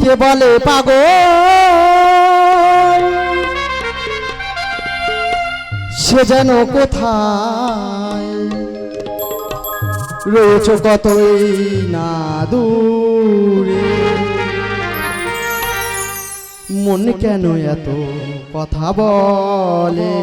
কে বলে, পাগল, সে যেন কোথায়? রয়েছ কতই না দূরে, মন কেন এত কথা বলে?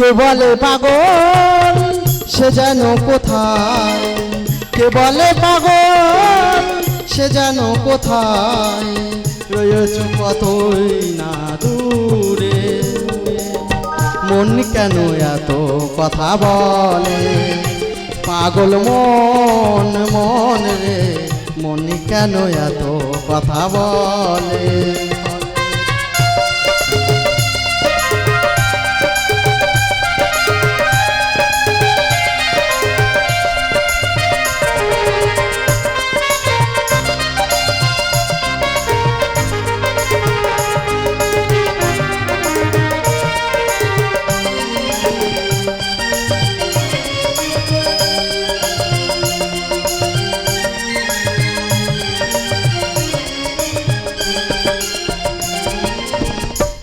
কে বলে পাগল, সে যেন কোথায়? কে বলে পাগল, সে যেন কোথায়? রয়েছ কতই না দূরে? মন কেন এত কথা বলে? পাগল মন মন রে, মন কেন এত কথা বলে?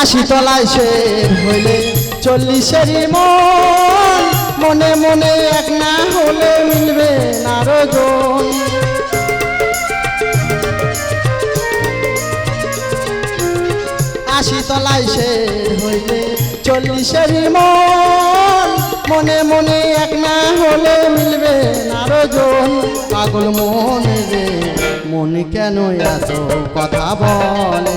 আশি তলায় সে হইলে চল্লিশেরই মন। মনে মনে এক না হলে মিলবে না আশি তলায় সে হইলে চল্লিশেরই মন। মনে মনে এক না হলে মিলবে না রোজন পাগল মন রে, মন কেন এত কথা বলে?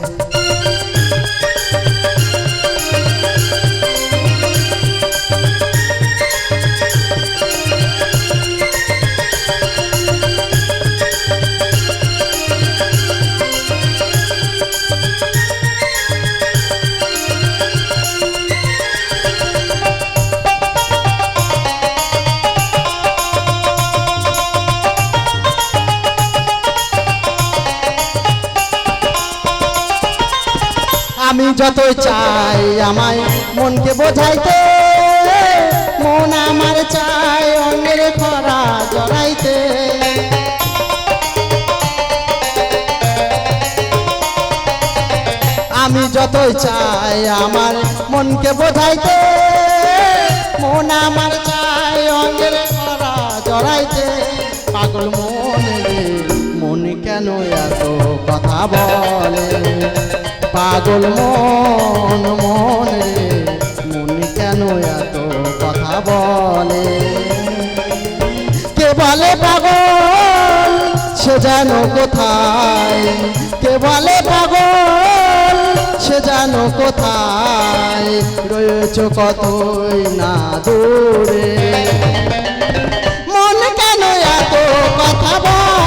আমি যতই চাই আমায় মনকে বোঝাইতে, মন আমার চাই অঙ্গের খরা জড়াইতে। আমি যতই চাই আমার মনকে বোঝাইতে, মন আমার চাই অঙ্গের খরা জড়াইতে। পাগল মন মন কেন এত কথা বলে? পাগল মন, মনে মন কেন এত কথা বলে? কে বলে পাগল, সে যেন কোথায়? কে বলে পাগল, সে যেন কোথায়? রয়েছ কতই না দূরে? মন কেন এত কথা বলে?